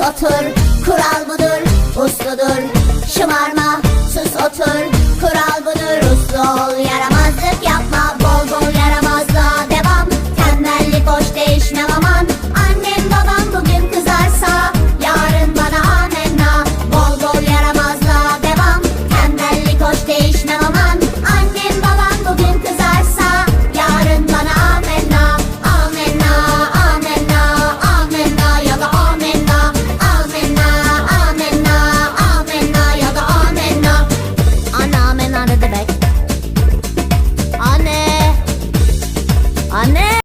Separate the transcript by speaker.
Speaker 1: otur Kural budur, usludur Şımarma